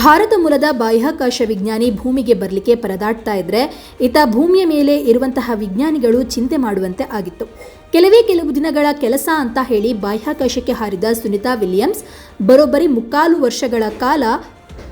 ಭಾರತ ಮೂಲದ ಬಾಹ್ಯಾಕಾಶ ವಿಜ್ಞಾನಿ ಭೂಮಿಗೆ ಬರಲಿಕ್ಕೆ ಪರದಾಡ್ತಾ ಇದ್ರೆ ಈತ ಭೂಮಿಯ ಮೇಲೆ ಇರುವಂತಹ ವಿಜ್ಞಾನಿಗಳು ಚಿಂತೆ ಮಾಡುವಂತೆ ಆಗಿತ್ತು. ಕೆಲವೇ ಕೆಲವು ದಿನಗಳ ಕೆಲಸ ಅಂತ ಹೇಳಿ ಬಾಹ್ಯಾಕಾಶಕ್ಕೆ ಹಾರಿದ ಸುನಿತಾ ವಿಲಿಯಮ್ಸ್, ಬರೋಬ್ಬರಿ ಮುಕ್ಕಾಲು ವರ್ಷಗಳ ಕಾಲ,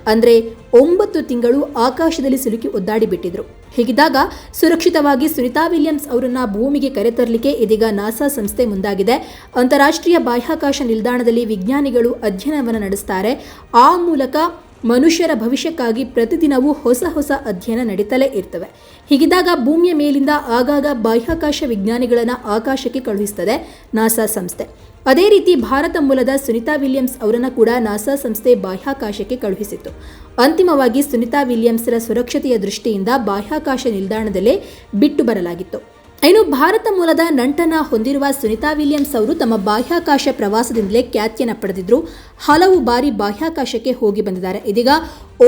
ಅಂದ್ರೆ ಒಂಬತ್ತು ತಿಂಗಳು ಆಕಾಶದಲ್ಲಿ ಸಿಲುಕಿ ಒದ್ದಾಡಿ ಬಿಟ್ಟಿದ್ರು. ಹೀಗಿದ್ದಾಗ ಸುರಕ್ಷಿತವಾಗಿ ಸುನಿತಾ ವಿಲಿಯಮ್ಸ್ ಅವರನ್ನ ಭೂಮಿಗೆ ಕರೆತರಲಿಕ್ಕೆ ಇದೀಗ ನಾಸಾ ಸಂಸ್ಥೆ ಮುಂದಾಗಿದೆ. ಅಂತಾರಾಷ್ಟ್ರೀಯ ಬಾಹ್ಯಾಕಾಶ ನಿಲ್ದಾಣದಲ್ಲಿ ವಿಜ್ಞಾನಿಗಳು ಅಧ್ಯಯನವನ್ನು ನಡೆಸ್ತಾರೆ. ಆ ಮೂಲಕ ಮನುಷ್ಯರ ಭವಿಷ್ಯಕ್ಕಾಗಿ ಪ್ರತಿದಿನವೂ ಹೊಸ ಹೊಸ ಅಧ್ಯಯನ ನಡೀತಲೇ ಇರ್ತವೆ. ಹೀಗಿದ್ದಾಗ ಭೂಮಿಯ ಮೇಲಿಂದ ಆಗಾಗ ಬಾಹ್ಯಾಕಾಶ ವಿಜ್ಞಾನಿಗಳನ್ನು ಆಕಾಶಕ್ಕೆ ಕಳುಹಿಸ್ತದೆ ನಾಸಾ ಸಂಸ್ಥೆ. ಅದೇ ರೀತಿ ಭಾರತ ಮೂಲದ ಸುನಿತಾ ವಿಲಿಯಮ್ಸ್ ಅವರನ್ನು ಕೂಡ ನಾಸಾ ಸಂಸ್ಥೆ ಬಾಹ್ಯಾಕಾಶಕ್ಕೆ ಕಳುಹಿಸಿತ್ತು. ಅಂತಿಮವಾಗಿ ಸುನಿತಾ ವಿಲಿಯಮ್ಸ್ರ ಸುರಕ್ಷತೆಯ ದೃಷ್ಟಿಯಿಂದ ಬಾಹ್ಯಾಕಾಶ ನಿಲ್ದಾಣದಲ್ಲೇ ಬಿಟ್ಟು ಬರಲಾಗಿತ್ತು. ಇನ್ನು ಭಾರತ ಮೂಲದ ನಂಟನ ಹೊಂದಿರುವ ಸುನಿತಾ ವಿಲಿಯಮ್ಸ್ ಅವರು ತಮ್ಮ ಬಾಹ್ಯಾಕಾಶ ಪ್ರವಾಸದಿಂದಲೇ ಖ್ಯಾತಿಯನ್ನು ಪಡೆದಿದ್ರು. ಹಲವು ಬಾರಿ ಬಾಹ್ಯಾಕಾಶಕ್ಕೆ ಹೋಗಿ ಬಂದಿದ್ದಾರೆ. ಇದೀಗ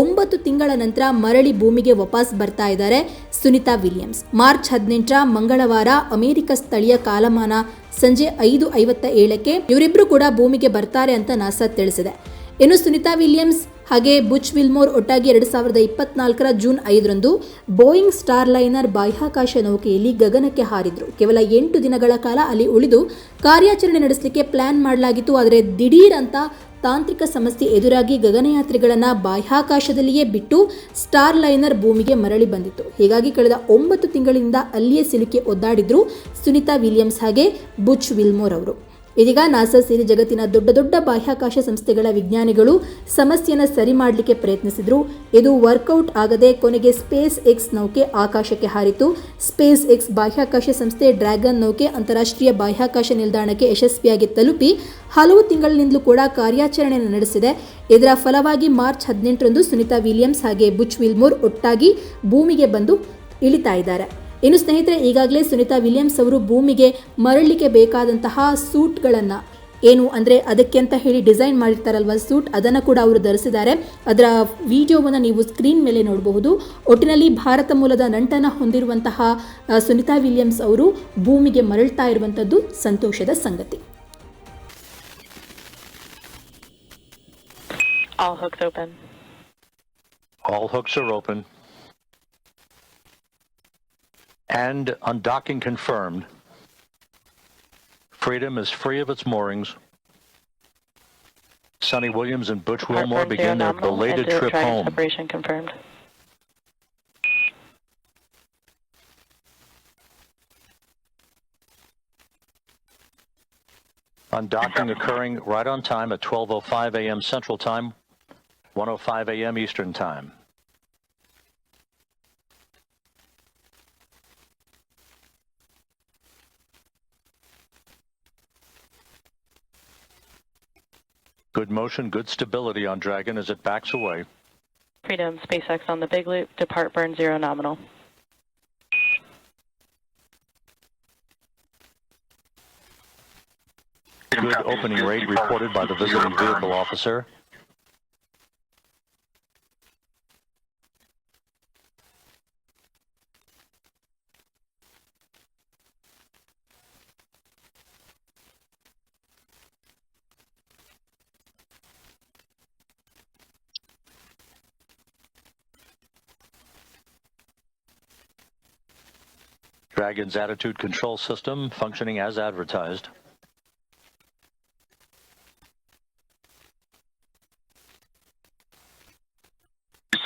ಒಂಬತ್ತು ತಿಂಗಳ ನಂತರ ಮರಳಿ ಭೂಮಿಗೆ ವಾಪಸ್ ಬರ್ತಾ ಇದ್ದಾರೆ ಸುನಿತಾ ವಿಲಿಯಮ್ಸ್. ಮಾರ್ಚ್ ಹದಿನೆಂಟರ ಮಂಗಳವಾರ ಅಮೆರಿಕ ಸ್ಥಳೀಯ ಕಾಲಮಾನ ಸಂಜೆ ಐದು ಐವತ್ತ ಏಳಕ್ಕೆ ಇವರಿಬ್ಬರು ಕೂಡ ಭೂಮಿಗೆ ಬರ್ತಾರೆ ಅಂತ ನಾಸಾ ತಿಳಿಸಿದೆ. ಇನ್ನು ಸುನಿತಾ ವಿಲಿಯಮ್ಸ್ ಹಾಗೆ ಬುಚ್ ವಿಲ್ಮೋರ್ ಒಟ್ಟಾಗಿ ಎರಡು ಸಾವಿರದ ಇಪ್ಪತ್ನಾಲ್ಕರ ಜೂನ್ ಐದರಂದು ಬೋಯಿಂಗ್ ಸ್ಟಾರ್ ಲೈನರ್ ಬಾಹ್ಯಾಕಾಶ ನೌಕೆಯಲ್ಲಿ ಗಗನಕ್ಕೆ ಹಾರಿದ್ರು. ಕೇವಲ ಎಂಟು ದಿನಗಳ ಕಾಲ ಅಲ್ಲಿ ಉಳಿದು ಕಾರ್ಯಾಚರಣೆ ನಡೆಸಲಿಕ್ಕೆ ಪ್ಲಾನ್ ಮಾಡಲಾಗಿತ್ತು. ಆದರೆ ದಿಢೀರ್ ಅಂತ ತಾಂತ್ರಿಕ ಸಮಸ್ಯೆ ಎದುರಾಗಿ ಗಗನಯಾತ್ರಿಗಳನ್ನು ಬಾಹ್ಯಾಕಾಶದಲ್ಲಿಯೇ ಬಿಟ್ಟು ಸ್ಟಾರ್ ಲೈನರ್ ಭೂಮಿಗೆ ಮರಳಿ ಬಂದಿತ್ತು. ಹೀಗಾಗಿ ಕಳೆದ ಒಂಬತ್ತು ತಿಂಗಳಿಂದ ಅಲ್ಲಿಯೇ ಸಿಲುಕಿ ಒದ್ದಾಡಿದ್ರು ಸುನಿತಾ ವಿಲಿಯಮ್ಸ್ ಹಾಗೆ ಬುಚ್ ವಿಲ್ಮೋರ್ ಅವರು. ಇದೀಗ ನಾಸಾ ಸೇರಿ ಜಗತ್ತಿನ ದೊಡ್ಡ ದೊಡ್ಡ ಬಾಹ್ಯಾಕಾಶ ಸಂಸ್ಥೆಗಳ ವಿಜ್ಞಾನಿಗಳು ಸಮಸ್ಯೆಯನ್ನು ಸರಿ ಮಾಡಲಿಕ್ಕೆ ಪ್ರಯತ್ನಿಸಿದ್ರು. ಇದು ವರ್ಕೌಟ್ ಆಗದೆ ಕೊನೆಗೆ ಸ್ಪೇಸ್ ಎಕ್ಸ್ ನೌಕೆ ಆಕಾಶಕ್ಕೆ ಹಾರಿತು. ಸ್ಪೇಸ್ ಎಕ್ಸ್ ಬಾಹ್ಯಾಕಾಶ ಸಂಸ್ಥೆ ಡ್ರ್ಯಾಗನ್ ನೌಕೆ ಅಂತಾರಾಷ್ಟ್ರೀಯ ಬಾಹ್ಯಾಕಾಶ ನಿಲ್ದಾಣಕ್ಕೆ ಯಶಸ್ವಿಯಾಗಿ ತಲುಪಿ ಹಲವು ತಿಂಗಳಿನಿಂದಲೂ ಕೂಡ ಕಾರ್ಯಾಚರಣೆಯನ್ನು ನಡೆಸಿದೆ. ಇದರ ಫಲವಾಗಿ ಮಾರ್ಚ್ ಹದಿನೆಂಟರಂದು ಸುನಿತಾ ವಿಲಿಯಮ್ಸ್ ಹಾಗೆ ಬುಚ್ ವಿಲ್ಮೋರ್ ಒಟ್ಟಾಗಿ ಭೂಮಿಗೆ ಬಂದು ಇಳಿತಾ ಇದ್ದಾರೆ. ಇನ್ನು ಸ್ನೇಹಿತರೆ ಈಗಾಗಲೇ ಸುನಿತಾ ವಿಲಿಯಮ್ಸ್ ಅವರು ಭೂಮಿಗೆ ಮರಳಲಿಕ್ಕೆ ಬೇಕಾದಂತಹ ಸೂಟ್ಗಳನ್ನು ಏನು ಅಂದರೆ ಅದಕ್ಕೆ ಅಂತ ಹೇಳಿ ಡಿಸೈನ್ ಮಾಡಿರ್ತಾರಲ್ವ ಸೂಟ್ ಅದನ್ನು ಕೂಡ ಅವರು ಧರಿಸಿದ್ದಾರೆ ಅದರ ವಿಡಿಯೋವನ್ನು ನೀವು ಸ್ಕ್ರೀನ್ ಮೇಲೆ ನೋಡಬಹುದು ಒಟ್ಟಿನಲ್ಲಿ ಭಾರತ ಮೂಲದ ನಂಟನ ಹೊಂದಿರುವಂತಹ ಸುನಿತಾ ವಿಲಿಯಮ್ಸ್ ಅವರು ಭೂಮಿಗೆ ಮರಳ್ತಾ ಇರುವಂಥದ್ದು ಸಂತೋಷದ ಸಂಗತಿ All hooks open. All hooks are open. And undocking confirmed. Freedom is free of its moorings. Sonny Williams and Butch Wilmore Heartburn begin their nominal. belated trip home. Separation confirmed. Undocking occurring right on time at 12.05 a.m. Central Time, 1.05 a.m. Eastern Time. Good motion, good stability on Dragon as it backs away. Freedom SpaceX on the big loop. Depart burn zero nominal. Good opening rate reported by the visiting vehicle officer. Dragon's attitude control system functioning as advertised.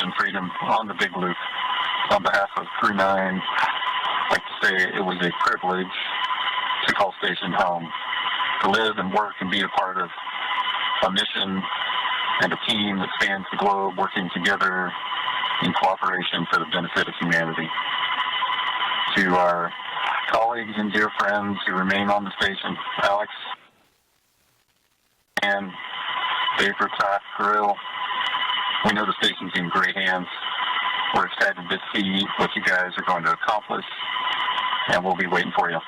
and freedom on the big loop. On behalf of Crew 9, I'd like to say it was a privilege to call station home, to live and work and be a part of a mission and a team that spans the globe working together in cooperation for the benefit of humanity. To our colleagues and dear friends who remain on the station, Alex and Dave Rutaf, Kirill, we know the station's in great hands. We're excited to see what you guys are going to accomplish, and we'll be waiting for you.